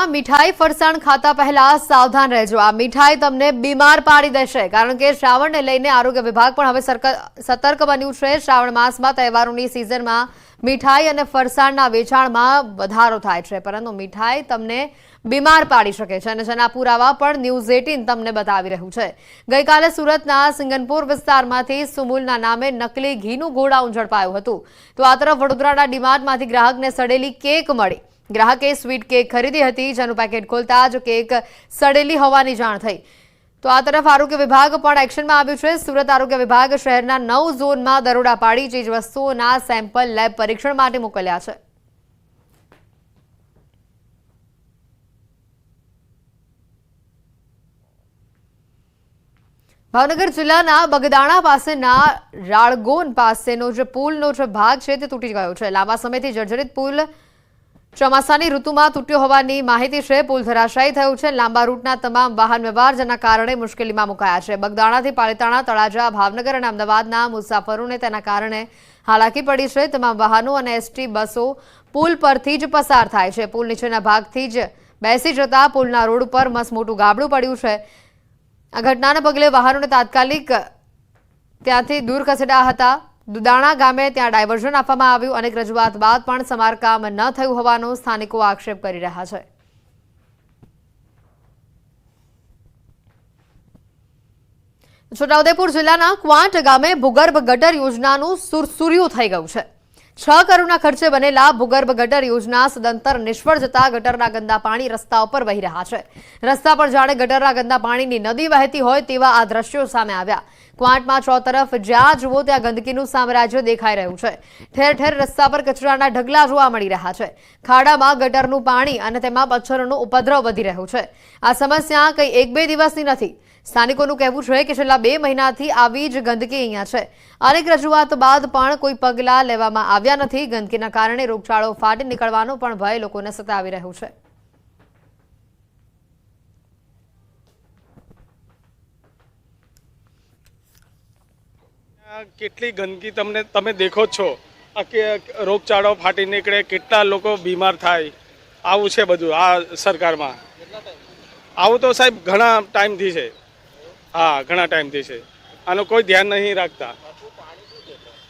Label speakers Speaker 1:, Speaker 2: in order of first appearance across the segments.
Speaker 1: સુરતમાં મીઠાઈ ફરસાણ ખાતા પહેલા સાવધાન રહેજો. આ મીઠાઈ તમને બીમાર પાડી દેશે. કારણ કે શ્રાવણને લઈને આરોગ્ય વિભાગ પણ હવે સતર્ક બન્યું છે. શ્રાવણ માસમાં તહેવારોની સિઝનમાં મીઠાઈ અને ફરસાણના વેચાણમાં વધારો થાય છે. પરંતુ મીઠાઈ તમને બીમાર પાડી શકે છે અને જેના પુરાવા પણ ન્યૂઝ એટીન તમને બતાવી રહ્યું છે. ગઈકાલે સુરતના સિંગનપુર વિસ્તારમાંથી સુમુલના નામે નકલી ઘીનું ગોડાઉન ઝડપાયું હતું. તો આ તરફ વડોદરાના ડીમાર્ટમાંથી ગ્રાહકને સડેલી કેક મળી. ગ્રાહકે સ્વીટ કેક ખરીદી હતી, જેનું પેકેટ ખોલતા જ કેક સડેલી હોવાની જાણ થઈ. તો આ તરફ આરોગ્ય વિભાગ પણ એક્શનમાં આવ્યું છે. સુરત આરોગ્ય વિભાગ શહેરના નવ ઝોનમાં દરોડા પાડી ચીજ વસ્તુઓના સેમ્પલ લેબ પરીક્ષણ માટે મોકલ્યા છે. ભાવનગર જિલ્લાના બગદાણા પાસેના રાળગોન પાસેનો જે પુલનો જે ભાગ છે તે તૂટી ગયો છે. લાંબા સમયથી જર્જરિત પુલ ચોમાસાની ઋતુમાં તૂટ્યો હોવાની માહિતી છે. પુલ ધરાશાયી થયું છે. લાંબા રૂટના તમામ વાહન વ્યવહાર જેના કારણે મુશ્કેલીમાં મુકાયા છે. બગદાણાથી પાલિતાણા, તળાજા, ભાવનગર અને અમદાવાદના મુસાફરોને તેના કારણે હાલાકી પડી છે. તમામ વાહનો અને એસટી બસો પુલ પરથી જ પસાર થાય છે. પુલ નીચેના ભાગથી જ બેસી જતા પુલના રોડ ઉપર મસમોટું ગાબડું પડ્યું છે. આ ઘટનાને પગલે વાહનોને તાત્કાલિક ત્યાંથી દૂર ખસેડાયા હતા. દુદાણા ગામે ત્યાં ડાયવર્ઝન આપવામાં આવ્યું. અનેક રજૂઆત બાદ પણ સમારકામ ન થયું હોવાનો સ્થાનિકો આક્ષેપ કરી રહ્યા છે. છોટાઉદેપુર જિલ્લાના ક્વાંટ ગામે ભૂગર્ભ ગટર યોજનાનું સુરસુર્યું થઈ ગયું છે. છ કરોડના ખર્ચે બનેલા ભૂગર્ભ ગટર યોજના સદંતર નિષ્ફળ જતા ગટરના ગંદા પાણી રસ્તા ઉપર વહી રહ્યા છે. રસ્તા પર જાણે ગટરના ગંદા પાણીની નદી વહેતી હોય તેવા આ દ્રશ્યો સામે આવ્યા. ક્વાંટમાં ચોતરફ જ્યાં જુઓ ત્યાં ગંદકીનું સામ્રાજ્ય દેખાઈ રહ્યું છે. ઠેર ઠેર રસ્તા પર કચરાના ઢગલા જોવા મળી રહ્યા છે. ખાડામાં ગટરનું પાણી અને તેમાં મચ્છરોનો ઉપદ્રવ વધી રહ્યો છે. આ સમસ્યા કંઈ એક બે દિવસની નથી. સ્થાનિકોનું કહેવું છે કે છેલ્લા બે મહિનાથી આવી જ ગંદકી અહીંયા છે. અનેક રજૂઆત બાદ પણ કોઈ પગલાં લેવામાં આવ્યા નથી. ગંદકીના કારણે રોગચાળો ફાટી નીકળવાનો પણ ભય લોકોને સતાવી રહ્યો છે.
Speaker 2: કેટલી ગંદકી તમને, તમે દેખો છો? રોગચાળો ફાટી નીકળે, કેટલા લોકો બીમાર થાય? આવું છે બધું આ સરકારમાં. આવું તો સાહેબ ઘણા ટાઈમથી છે. હા, ઘણા ટાઈમથી છે. આનું કોઈ ધ્યાન નહીં રાખતા.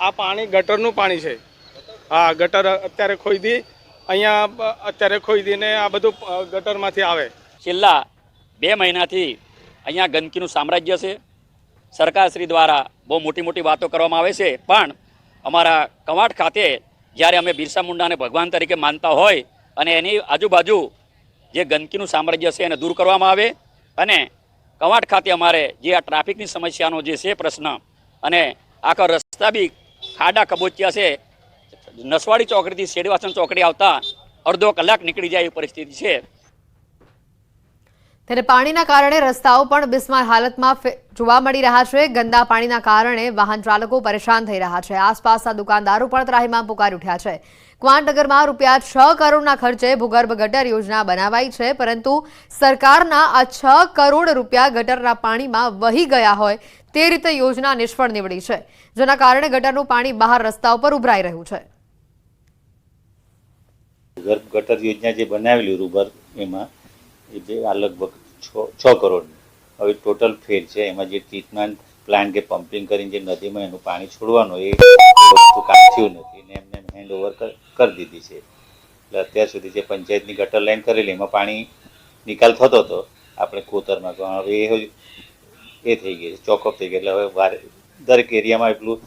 Speaker 2: આ પાણી, ગટરનું પાણી છે. હા, ગટર અત્યારે ખોઈ દી અહીંયા અત્યારે ખોઈ દીને આ બધું ગટરમાંથી આવે.
Speaker 3: છેલ્લા બે મહિનાથી અહીંયા ગંદકીનું સામ્રાજ્ય છે. સરકારશ્રી દ્વારા બહુ મોટી મોટી વાતો કરવામાં આવે છે. પણ અમારા કવાંટ ખાતે જ્યારે અમે બિરસા મુંડાને ભગવાન તરીકે માનતા હોય અને એની આજુબાજુ જે ગંદકીનું સામ્રાજ્ય છે એને દૂર કરવામાં આવે અને કવાંટ ખાતે અમારે જે આ ટ્રાફિકની સમસ્યાનો જે છે પ્રશ્ન અને આખા રસ્તા બી ખાડા કબોચિયા છે. નસવાડી ચોકડીથી શેડવાસન ચોકડી આવતા અડધો કલાક નીકળી જાય એવી પરિસ્થિતિ છે.
Speaker 1: ત્યારે પાણીના કારણે રસ્તાઓ પણ બિસ્માર હાલતમાં જોવા મળી રહ્યા છે. ગંદા પાણીના કારણે વાહન ચાલકો પરેશાન થઈ રહ્યા છે. આસપાસના દુકાનદારો પણ ત્રાહીમાં પુકારી ઉઠ્યા છે. ક્વાંટનગરમાં રૂપિયા છ કરોડના ખર્ચે ભૂગર્ભ ગટર યોજના બનાવાઈ છે, પરંતુ સરકારના આ છ કરોડ રૂપિયા ગટરના પાણીમાં વહી ગયા હોય તે રીતે યોજના નિષ્ફળ નીવડી છે, જેના કારણે ગટરનું પાણી બહાર રસ્તા ઉપર ઉભરાઈ રહ્યું છે.
Speaker 4: ગટર યોજના જે બનાવેલી રૂબર એમાં બે આ લગભગ છ કરોડની. હવે ટોટલ ફેર છે. એમાં જે ટ્રીટમેન્ટ પ્લાન્ટ કે પમ્પિંગ કરીને જે નદીમાં એનું પાણી છોડવાનું એ વસ્તુ કામ થયું નથી ને એમને હેન્ડ ઓવર કરી દીધી છે. એટલે અત્યાર સુધી જે પંચાયતની ગટર લાઈન કરેલી એમાં પાણી નિકાલ થતો હતો. આપણે કોતરમાં તો હવે એ એ થઈ ગઈ છે. ચોકઅપ થઈ ગઈ. એટલે હવે દરેક એરિયામાં એટલું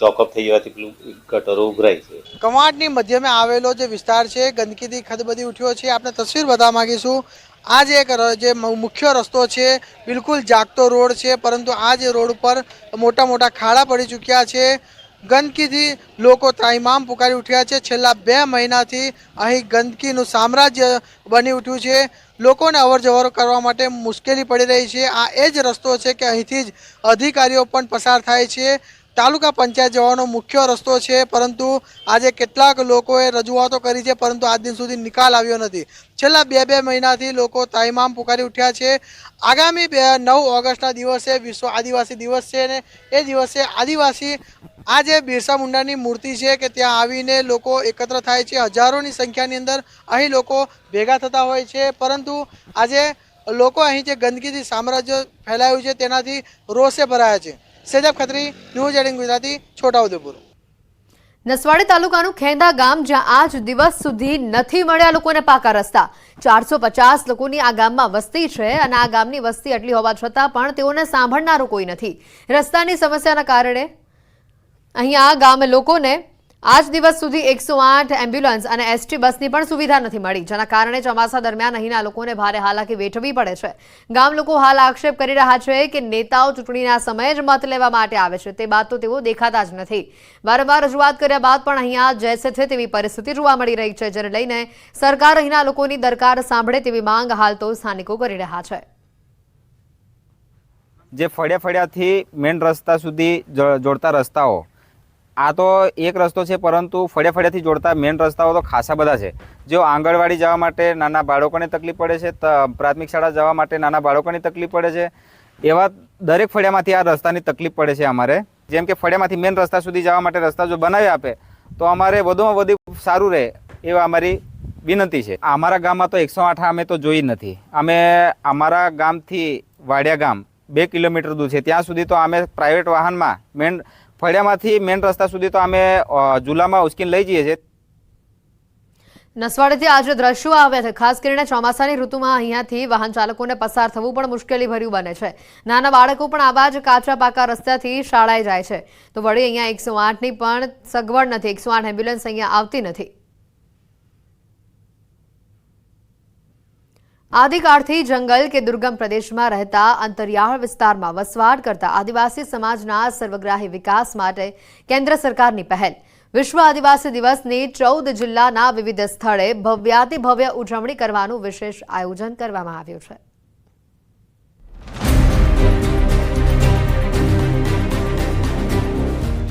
Speaker 4: ચોકઅપ થઈ જવાથી પેલું ગટરો ઉભરાય છે.
Speaker 5: કવાંટની મધ્યમાં આવેલો જે વિસ્તાર છે, ગંદકીથી ખદબદી ઉઠ્યો છે. આપણે તસવીર બતાવવા માંગીશું. આ જે એક જે મુખ્ય રસ્તો છે, બિલકુલ જાગતો રોડ છે, પરંતુ આ જે રોડ ઉપર મોટા મોટા ખાડા પડી ચૂક્યા છે. ગંદકીથી લોકો ત્રાહિમામ પુકારી ઉઠ્યા છે. છેલ્લા બે મહિનાથી અહીં ગંદકીનું સામ્રાજ્ય બની ઉઠ્યું છે. લોકોને અવરજવર કરવા માટે મુશ્કેલી પડી રહી છે. આ એ જ રસ્તો છે કે અહીંથી જ અધિકારીઓ પણ પસાર થાય છે. તાલુકા પંચાયત જવાનો મુખ્ય રસ્તો છે, પરંતુ આજે કેટલાક લોકોએ રજૂઆતો કરી છે, પરંતુ આજ દિન સુધી નિકાલ આવ્યો નથી. છેલ્લા બે બે મહિનાથી લોકો તાઇમામ પુકારી ઉઠ્યા છે. આગામી બે, નવ ઓગસ્ટના દિવસે વિશ્વ આદિવાસી દિવસ છે ને એ દિવસે આદિવાસી આ જે બિરસા મુંડાની મૂર્તિ છે કે ત્યાં આવીને લોકો એકત્ર થાય છે. હજારોની સંખ્યાની અંદર અહીં લોકો ભેગા થતા હોય છે, પરંતુ આજે લોકો અહીં જે ગંદકીથી સામ્રાજ્ય ફેલાયું છે, તેનાથી રોષે ભરાયા છે. સેજબ ખત્રી ન્યૂઝ એટીન ગુજરાતી, છોટાઉદેપુર.
Speaker 1: નસવાડી તાલુકાનું ખેંદા ગામ, જ્યાં આજ દિવસ સુધી નથી મળ્યા લોકોને પાકા રસ્તા. ચારસો પચાસ લોકોની આ ગામમાં વસ્તી છે અને આ ગામની વસ્તી એટલી હોવા છતાં પણ તેઓને સાંભળનારું કોઈ નથી. રસ્તાની સમસ્યાના કારણે અહીંયા ગામ લોકોને આજ દિવસ સુધી એકસો આઠ એમ્બ્યુલન્સ અને એસટી બસની પણ સુવિધા નથી મળી, જેના કારણે ચોમાસા દરમિયાન અહીંના લોકોને ભારે હાલાકી વેઠવી પડે છે. ગામ લોકો હાલ આક્ષેપ કરી રહ્યા છે કે નેતાઓ ચૂંટણીના સમયે જ મત લેવા માટે આવે છે. તે બાદ તો તેઓ દેખાતા જ નથી. વારંવાર રજૂઆત કર્યા બાદ પણ અહીંયા જૈસે છે તેવી પરિસ્થિતિ જોવા મળી રહી છે, જેને લઈને સરકાર અહીંના લોકોની દરકાર સાંભળે તેવી માંગ હાલ તો સ્થાનિકો કરી રહ્યા છે.
Speaker 6: જે ફળિયા ફળિયાથી મેઇન રસ્તા સુધી જોડતા રસ્તાઓ આ તો એક રસ્તો છે, પરંતુ ફળિયા ફળિયાથી જોડતા મેઇન રસ્તાઓ તો ખાસા બધા છે. જો આંગણવાડી જવા માટે નાના બાળકોને તકલીફ પડે છે પ્રાથમિક શાળા જવા માટે નાના બાળકોની તકલીફ પડે છે, એવા દરેક ફળિયામાંથી આ રસ્તાની તકલીફ પડે છે અમારે. જેમ કે ફળિયામાંથી મેઇન રસ્તા સુધી જવા માટે રસ્તા જો બનાવી આપે, તો અમારે વધુમાં વધુ સારું રહે એવા અમારી વિનંતી છે. અમારા ગામમાં તો એકસો આઠ અમે તો જોઈ નથી. અમે અમારા ગામથી વાડિયા ગામ બે કિલોમીટર દૂર છે. ત્યાં સુધી તો અમે પ્રાઇવેટ વાહનમાં મેન ફળિયામાંથી મેઇન રસ્તા સુધી તો અમે ઝૂલામાં ઉચકીને લઈ જઈએ છીએ.
Speaker 1: નસવાડેથી આજે દ્રશ્યો આવ્યા છે, ખાસ કરીને ચોમાસાની ઋતુમાં અહીંયાથી વાહન ચાલકોને પસાર થવું પણ મુશ્કેલી ભર્યું બને છે. નાના બાળકો પણ આવા જ કાચા પાકા રસ્તાથી શાળાએ જાય છે. તો વળી અહીંયા એકસો આઠની પણ સગવડ નથી, એકસો આઠ એમ્બ્યુલન્સ અહીંયા આવતી નથી. આદિકાળથી જંગલ કે દુર્ગમ પ્રદેશમાં રહેતા અંતરિયાળ વિસ્તારમાં વસવાટ કરતા આદિવાસી સમાજના સર્વગ્રાહી વિકાસ માટે કેન્દ્ર સરકારની પહેલ. વિશ્વ આદિવાસી દિવસની ચૌદ જિલ્લાના વિવિધ સ્થળે ભવ્યાતિ ભવ્ય ઉજવણી કરવાનું વિશેષ આયોજન કરવામાં આવ્યું છે.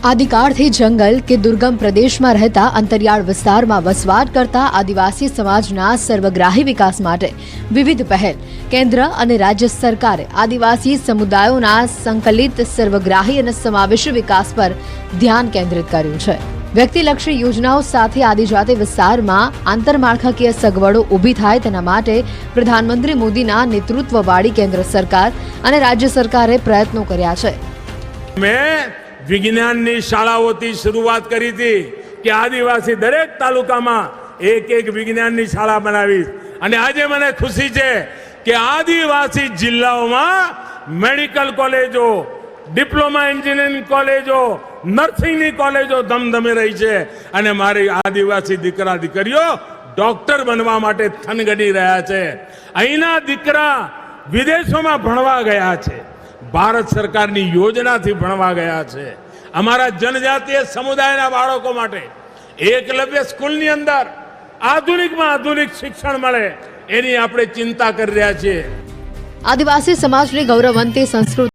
Speaker 1: આદિકાળથી જંગલ કે દુર્ગમ પ્રદેશમાં રહેતા અંતરિયાળ વિસ્તારમાં વસવાટ કરતા આદિવાસી સમાજના સર્વગ્રાહી વિકાસ માટે વિવિધ પહેલ કેન્દ્ર અને રાજ્ય સરકારે આદિવાસી સમુદાયોના સંકલિત સર્વગ્રાહી અને સમાવેશી વિકાસ પર ધ્યાન કેન્દ્રિત કર્યું છે. વ્યક્તિલક્ષી યોજનાઓ સાથે આદિજાતિ વિસ્તારમાં આંતરમાળખાકીય સગવડો ઊભી થાય તેના માટે પ્રધાનમંત્રી મોદીના નેતૃત્વવાળી કેન્દ્ર સરકાર અને રાજ્ય સરકારે પ્રયત્નો કર્યા છે.
Speaker 7: મેં વિજ્ઞાનની શાળાઓથી શરૂઆત કરી હતી કે આદિવાસી દરેક તાલુકામાં એક એક વિજ્ઞાનની શાળા બનાવી અને આજે મને ખુશી છે કે આદિવાસી જિલ્લાઓમાં મેડિકલ કોલેજો, ડિપ્લોમા એન્જિનિયરિંગ કોલેજો, નર્સિંગની કોલેજો ધમધમી રહી છે. અને મારી આદિવાસી દીકરા દીકરીઓ ડોક્ટર બનવા માટે થનગડી રહ્યા છે. અહીંના દીકરા વિદેશોમાં ભણવા ગયા છે. ભારત સરકારની યોજનાથી ભણવા ગયા છે. અમારા જનજાતીય સમુદાયના બાળકો માટે એકલવ્ય સ્કૂલની અંદર આધુનિકમાં આધુનિક શિક્ષણ મળે એની આપણે ચિંતા કરી રહ્યા છીએ.
Speaker 1: આદિવાસી સમાજની ગૌરવવંતી સંસ્કૃતિ